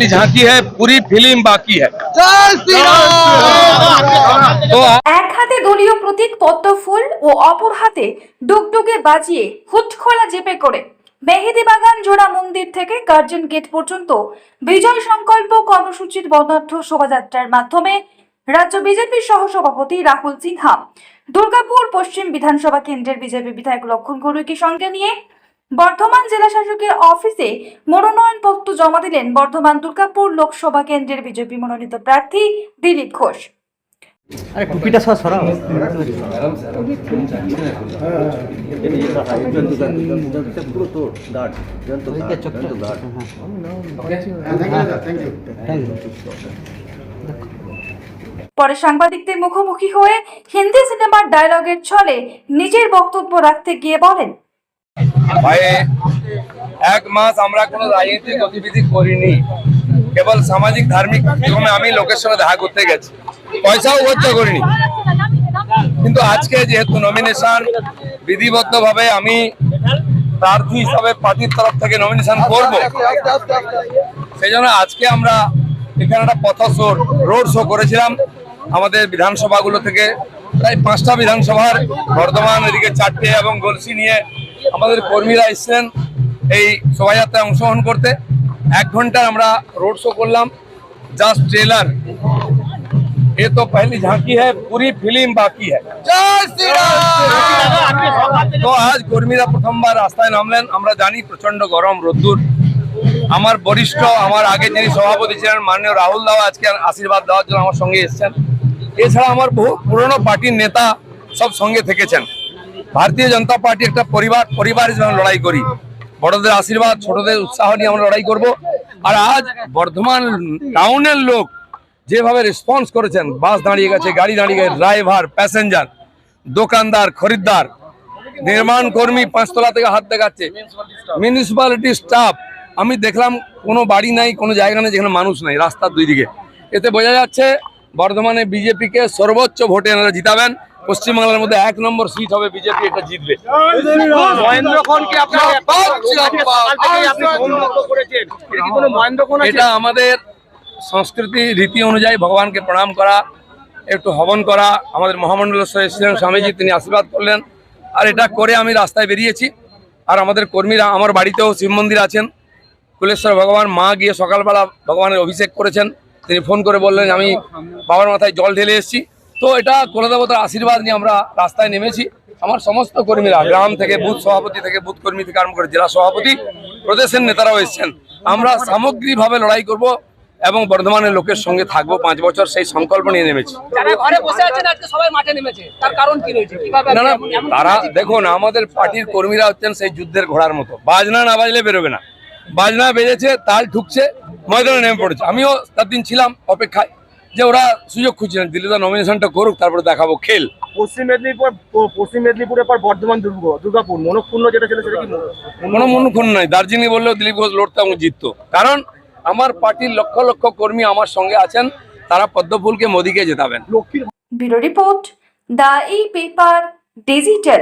झांकी है पूरी फिल्म बाकी है तो এক হাতে দলীয় প্রতীক পদ্ম ফুল ও অপর হাতে ডুগডুগে বাজিয়ে হুটখোলা চেপে করে মেহেদি বাগান জোড়া মন্দির থেকে গার্জেন গেট পর্যন্ত বিজয় সংকল্প কর্মসূচির বর্ণাঢ্য শোভাযাত্রার মাধ্যমে রাজ্য বিজেপির সহসভাপতি রাহুল সিনহা দুর্গাপুর পশ্চিম বিধানসভা কেন্দ্রের বিজেপি বিধায়ক লক্ষণ গরুইকে সঙ্গে নিয়ে বর্ধমান জেলা শাসকের অফিসে মনোনয়নপত্র জমা দিলেন বর্ধমান দুর্গাপুর লোকসভা কেন্দ্রের বিজেপি মনোনীত প্রার্থী দিলীপ ঘোষ। আরে টুপিটা সব সরাও। পুরো সাংবাদিকদের মুখোমুখি হয়ে হিন্দি সিনেমার ডায়লগের ছলে নিজের বক্তব্য রাখতে গিয়ে বলেন ভাই, এক মাস আমরা কোনো রাজনৈতিক গতিবিধি করিনি। কেবল সামাজিক, ধার্মিক কার্যক্রমে আমি লোকের সঙ্গে দেখা করতে গেছি। পয়সাও খরচ করিনি। কিন্তু আজকে যেহেতু নমিনেশন বিধিবদ্ধ ভাবে আমি প্রার্থী হিসাবে পার্টির তরফ থেকে নমিনেশন করব সেই জন্য আজকে আমরা এখানে একটা পথ শো রোড শো করেছিলাম। আমাদের বিধানসভাগুলো থেকে প্রায় পাঁচটা বিধানসভার বর্ধমান, এদিকে চারটে এবং গলসি নিয়ে আমাদের কর্মীরা এসছেন এই শোভাযাত্রায় অংশগ্রহণ করতে। এক ঘণ্টা আমরা রোড শো করলাম। জাস্ট ট্রেলার এ তো পহলি ঝাঁকি হ্যাঁ পুরি ফিল্ম বাকি তো আজ কর্মীরা প্রথমবার রাস্তায় নামলেন। আমরা জানি প্রচণ্ড গরম রোদ্দুর। আমার বরিষ্ঠ আমার আগে যিনি সভাপতি ছিলেন মাননীয় রাহুল দাও আজকে আশীর্বাদ দেওয়ার জন্য আমার সঙ্গে এসছেন। এছাড়া আমার বহু পুরনো পার্টির নেতা সব সঙ্গে থেকেছেন। ভারতীয় জনতা পার্টি একটা পরিবার পরিবার হিসেবে লড়াই করি। বড়দের আশীর্বাদ, ছোটদের উৎসাহ নিয়ে আমরা লড়াই করব। আর আজ বর্ধমান টাউনের লোক যেভাবে রেসপন্স করেছেন, বাস দাঁড়িয়ে গেছে, গাড়ি দাঁড়িয়ে গেছে ড্রাইভার প্যাসেঞ্জার দোকানদার, খরিদ্দার, নির্মাণ কর্মী পাঁচতলা থেকে হাত দেখাচ্ছে মিউনিসিপ্যালিটি স্টাফ আমি দেখলাম কোনো বাড়ি নাই, কোনো জায়গা নেই যেখানে মানুষ নাই, রাস্তার দুই দিকে। এতে বোঝা যাচ্ছে বর্ধমানে বিজেপিকে সর্বোচ্চ ভোটে এনারা জিতাবেন। পশ্চিমবাংলার মধ্যে এক নম্বর সিট হবে বিজেপি এটা জিতবে। এটা আমাদের সংস্কৃতি রীতি অনুযায়ী ভগবানকে প্রণাম করা একটু হবন করা আমাদের মহামণ্ডলেশ্বর এসেছিলেন স্বামীজি তিনি আশীর্বাদ করলেন। আর এটা করে আমি রাস্তায় বেরিয়েছি। আর আমাদের কর্মীরা আমার বাড়িতেও শিব মন্দির আছেন। কুলেশ্বর ভগবান মা গিয়ে সকালবেলা ভগবানের অভিষেক করেছেন। তিনি ফোন করে বললেন আমি বাবার মাথায় জল ঢেলে এসেছি। তো এটা কুলদেবতার আশীর্বাদ নিয়ে আমরা রাস্তায় নেমেছি। আমার সমস্ত কর্মীরা গ্রাম থেকে বুথ সভাপতি থেকে বুথ কর্মী থেকে আরম্ভ করে জেলা সভাপতি প্রদেশের নেতারাও এসেছেন। আমরা সামগ্রিকভাবে লড়াই করব এবং বর্ধমানের লোকের সঙ্গে থাকব পাঁচ বছর সেই সংকল্প নিয়ে নেমেছি। না না তারা দেখুন আমাদের পার্টির কর্মীরা হচ্ছেন সেই যুদ্ধের ঘোড়ার মতো। বাজনা না বাজলে বেরোবে না। বাজনা বেজেছে তাল ঠুকছে ময়দানে নেমে পড়েছে। আমিও তার দিন ছিলাম অপেক্ষায়। যে ওরা সুযোগ খুঁজছিলেন দিল্লিতে নমিনেশনটা করুক তারপরে দেখাবো খেল। পশ্চিম মেদিনীপুর পশ্চিম মেদিনীপুরের পর বর্ধমান দুর্গ দুর্গাপুর মনক্ষুণ্ণ যেটা ছিল সেটা কি কোনো মনুক্ষণ নয় দার্জিলিং বললেও দিলীপ ঘোষ লড়তো এবং জিততো। কারণ আমার পার্টির লক্ষ লক্ষ কর্মী আমার সঙ্গে আছেন তারা পদ্মফুলকে মোদিকে জেতাবেন। লক্ষ্মীর bureau report the e paper digital.